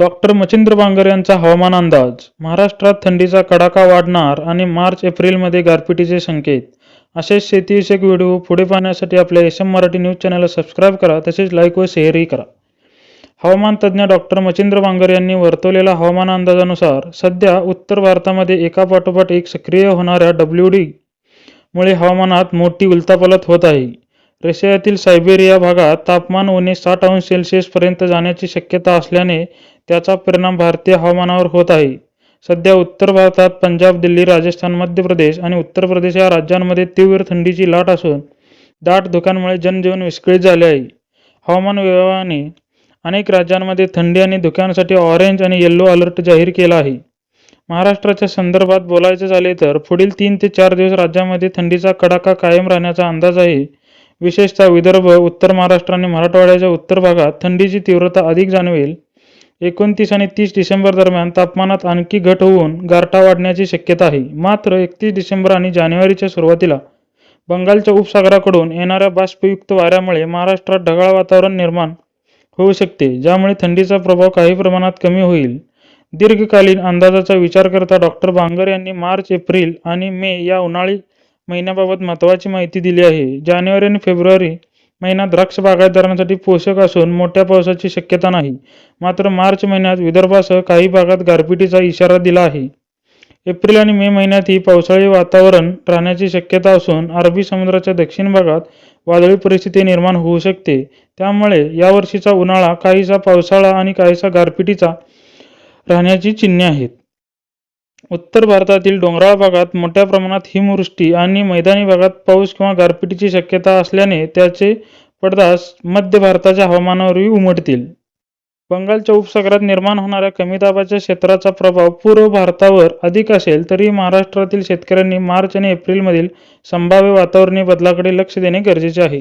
Doctor Machhindra Bangar यांचा हवामान अंदाज. महाराष्ट्रात थंडीचा कडाका वाढणार आणि मार्च एप्रिलमध्ये गारपिटीचे संकेत. असेच शेतीविषयक व्हिडिओ पुढे पाहण्यासाठी आपल्या एस एम मराठी न्यूज चॅनलला सबस्क्राईब करा तसेच लाईक व शेअरही करा. हवामान तज्ज्ञ डॉक्टर मच्छिंद्र बांगर यांनी वर्तवलेल्या हवामान अंदाजानुसार सध्या उत्तर भारतामध्ये एकापाठोपाठ एक सक्रिय होणाऱ्या डब्ल्यू डीमुळे हवामानात मोठी उलथापालथ होत आहे. रशियातील सायबेरिया भागात तापमान उणे साठ अंश सेल्सिअसपर्यंत जाण्याची शक्यता असल्याने त्याचा परिणाम भारतीय हवामानावर होत आहे. सध्या उत्तर भारतात पंजाब दिल्ली राजस्थान मध्य प्रदेश आणि उत्तर प्रदेश या राज्यांमध्ये तीव्र थंडीची लाट असून दाट धुक्यांमुळे जनजीवन विस्कळीत झाले आहे. हवामान विभागाने अनेक राज्यांमध्ये थंडी आणि धुक्यांसाठी ऑरेंज आणि येल्लो अलर्ट जाहीर केला आहे. महाराष्ट्राच्या संदर्भात बोलायचे झाले तर पुढील तीन ते चार दिवस राज्यामध्ये थंडीचा कडाका कायम राहण्याचा अंदाज आहे. विशेषतः विदर्भ उत्तर महाराष्ट्र आणि मराठवाड्याच्या उत्तर भागात थंडीची तीव्रता अधिक जाणवेल. एकोणतीस आणि तीस डिसेंबर दरम्यान तापमानात आणखी घट होऊन गारठा वाढण्याची शक्यता आहे. मात्र एकतीस डिसेंबर आणि जानेवारीच्या सुरुवातीला बंगालच्या उपसागराकडून येणाऱ्या बाष्पयुक्त वाऱ्यामुळे महाराष्ट्रात ढगाळ वातावरण निर्माण होऊ शकते ज्यामुळे थंडीचा प्रभाव काही प्रमाणात कमी होईल. दीर्घकालीन अंदाजाचा विचार करता डॉक्टर बांगर यांनी मार्च एप्रिल आणि मे या उन्हाळी महिन्याबाबत महत्त्वाची माहिती दिली आहे. जानेवारी आणि फेब्रुवारी महिना द्राक्ष बागायतदारांसाठी पोषक असून मोठ्या पावसाची शक्यता नाही. मात्र मार्च महिन्यात विदर्भासह काही भागात गारपिटीचा इशारा दिला आहे. एप्रिल आणि मे महिन्यातही पावसाळी वातावरण राहण्याची शक्यता असून अरबी समुद्राच्या दक्षिण भागात वादळी परिस्थिती निर्माण होऊ शकते. त्यामुळे यावर्षीचा उन्हाळा काहीसा पावसाळा आणि काहीसा गारपिटीचा राहण्याची चिन्हे आहेत. उत्तर भारतातील डोंगराळ भागात मोठ्या प्रमाणात हिमवृष्टी आणि मैदानी भागात पाऊस किंवा गारपिटीची शक्यता असल्याने त्याचे पडदास मध्य भारताच्या हवामानावरही उमटतील. बंगालच्या उपसागरात निर्माण होणाऱ्या कमी दाबाच्या क्षेत्राचा प्रभाव पूर्व भारतावर अधिक असेल तरी महाराष्ट्रातील शेतकऱ्यांनी मार्च आणि एप्रिलमधील संभाव्य वातावरणीय बदलाकडे लक्ष देणे गरजेचे आहे.